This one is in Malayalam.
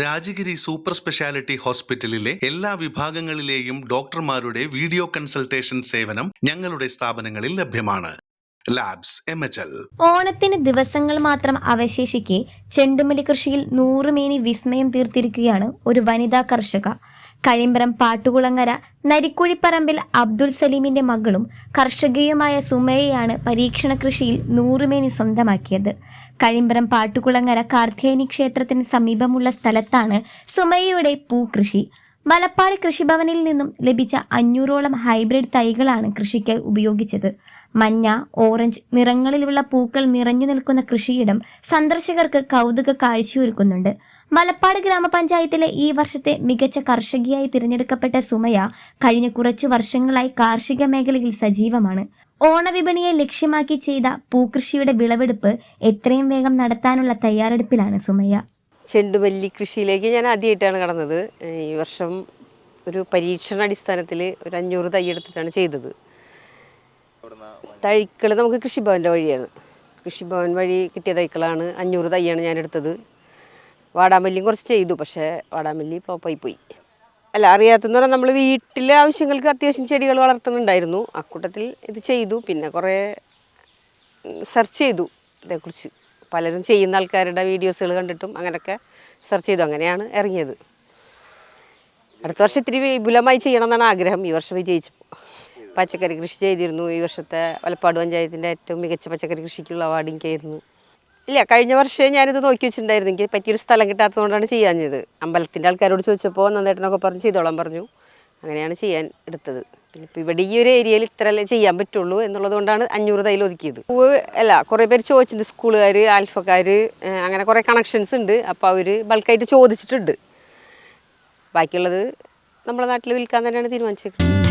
രാജഗിരി സൂപ്പർ സ്പെഷ്യാലിറ്റി ഹോസ്പിറ്റലിലെ എല്ലാ വിഭാഗങ്ങളിലെയും ഡോക്ടർമാരുടെ വീഡിയോ കൺസൾട്ടേഷൻ സേവനം ഞങ്ങളുടെ സ്ഥാപനങ്ങളിൽ ലഭ്യമാണ്. ലാബ്സ് ഓണത്തിന് ദിവസങ്ങൾ മാത്രം അവശേഷിക്കെ ചെണ്ടുമല്ലി കൃഷിയിൽ നൂറുമേനി വിസ്മയം തീർത്തിരിക്കുകയാണ് ഒരു വനിതാ കർഷക. കഴിമ്പ്രം പാട്ടുകുളങ്ങര നരിക്കുഴിപ്പറമ്പിൽ അബ്ദുൽ സലീമിന്റെ മകളും കർഷകയുമായ സുമയയാണ് പരീക്ഷണ കൃഷിയിൽ നൂറുമേനി സ്വന്തമാക്കിയത്. കഴിമ്പ്രം പാട്ടുകുളങ്ങര കാർത്തിയനി ക്ഷേത്രത്തിന് സമീപമുള്ള സ്ഥലത്താണ് സുമയയുടെ പൂക്കൃഷി. മലപ്പാട് കൃഷിഭവനിൽ നിന്നും ലഭിച്ച അഞ്ഞൂറോളം ഹൈബ്രിഡ് തൈകളാണ് കൃഷിക്കായി ഉപയോഗിച്ചത്. മഞ്ഞ ഓറഞ്ച് നിറങ്ങളിലുള്ള പൂക്കൾ നിറഞ്ഞു നിൽക്കുന്ന കൃഷിയിടം സന്ദർശകർക്ക് കൗതുക കാഴ്ചയൊരുക്കുന്നുണ്ട്. മലപ്പാട് ഗ്രാമപഞ്ചായത്തിലെ ഈ വർഷത്തെ മികച്ച കർഷകിയായി തിരഞ്ഞെടുക്കപ്പെട്ട സുമയ കഴിഞ്ഞ കുറച്ചു വർഷങ്ങളായി കാർഷിക മേഖലയിൽ സജീവമാണ്. ഓണവിപണിയെ ലക്ഷ്യമാക്കി ചെയ്ത പൂക്കൃഷിയുടെ വിളവെടുപ്പ് എത്രയും വേഗം നടത്താനുള്ള തയ്യാറെടുപ്പിലാണ് സുമയ. ചെണ്ടുമല്ലി കൃഷിയിലേക്ക് ഞാൻ ആദ്യമായിട്ടാണ് കടന്നത്. ഈ വർഷം ഒരു പരീക്ഷണ അടിസ്ഥാനത്തിൽ ഒരു അഞ്ഞൂറ് തൈ എടുത്തിട്ടാണ് ചെയ്തത്. തൈക്കൾ നമുക്ക് കൃഷിഭവന്റെ വഴിയാണ്. കൃഷിഭവൻ വഴി കിട്ടിയ തൈക്കളാണ് അഞ്ഞൂറ് തൈയാണ് ഞാൻ എടുത്തത്. വാടാമല്ലിയും കുറച്ച് ചെയ്തു പക്ഷേ വാടാമല്ലി ഫ്ലോപ്പായി പോയി. അല്ല അറിയാത്തെന്ന് പറഞ്ഞാൽ നമ്മൾ വീട്ടിലെ ആവശ്യങ്ങൾക്ക് അത്യാവശ്യം ചെടികൾ വളർത്തുന്നുണ്ടായിരുന്നു. അക്കൂട്ടത്തിൽ ഇത് ചെയ്തു പിന്നെ കുറേ സെർച്ച് ചെയ്തു ഇതേക്കുറിച്ച്. പലരും ചെയ്യുന്ന ആൾക്കാരുടെ വീഡിയോസുകൾ കണ്ടിട്ടും അങ്ങനെയൊക്കെ സെർച്ച് ചെയ്തു അങ്ങനെയാണ് ഇറങ്ങിയത്. അടുത്ത വർഷം ഇത്തിരി വിപുലമായി ചെയ്യണമെന്നാണ് ആഗ്രഹം. ഈ വർഷം വിജയിച്ചു. പച്ചക്കറി കൃഷി ചെയ്തിരുന്നു. ഈ വർഷത്തെ വലപ്പാട് പഞ്ചായത്തിന്റെ ഏറ്റവും മികച്ച പച്ചക്കറി കൃഷിക്കുള്ള അവാർഡ് എനിക്കായിരുന്നു ഇല്ല കഴിഞ്ഞ വർഷം ഞാനിത് നോക്കി വെച്ചിട്ടുണ്ടായിരുന്നു. എനിക്ക് പറ്റിയൊരു സ്ഥലം കിട്ടാത്തതുകൊണ്ടാണ് ചെയ്യാഞ്ഞത്. അമ്പലത്തിന്റെ ആൾക്കാരോട് ചോദിച്ചപ്പോൾ നന്ദേട്ടനൊക്കെ പറഞ്ഞ് ചെയ്തോളാൻ പറഞ്ഞു. അങ്ങനെയാണ് ചെയ്യാൻ എടുത്തത്. പിന്നെ ഇവിടെ ഈ ഒരു ഏരിയയിൽ ഇത്രയല്ലേ ചെയ്യാൻ പറ്റുള്ളൂ എന്നുള്ളത് കൊണ്ടാണ് അഞ്ഞൂറ് തൈൽ ഒതുക്കിയത്. പൂവ് അല്ല കുറേ പേര് ചോദിച്ചിട്ടുണ്ട് സ്കൂളുകാർ ആൽഫക്കാർ അങ്ങനെ കുറേ കണക്ഷൻസ് ഉണ്ട്. അപ്പോൾ അവർ ബൾക്കായിട്ട് ചോദിച്ചിട്ടുണ്ട്. ബാക്കിയുള്ളത് നമ്മുടെ നാട്ടിൽ വിൽക്കാൻ തന്നെയാണ് തീരുമാനിച്ചേക്കുന്നത്.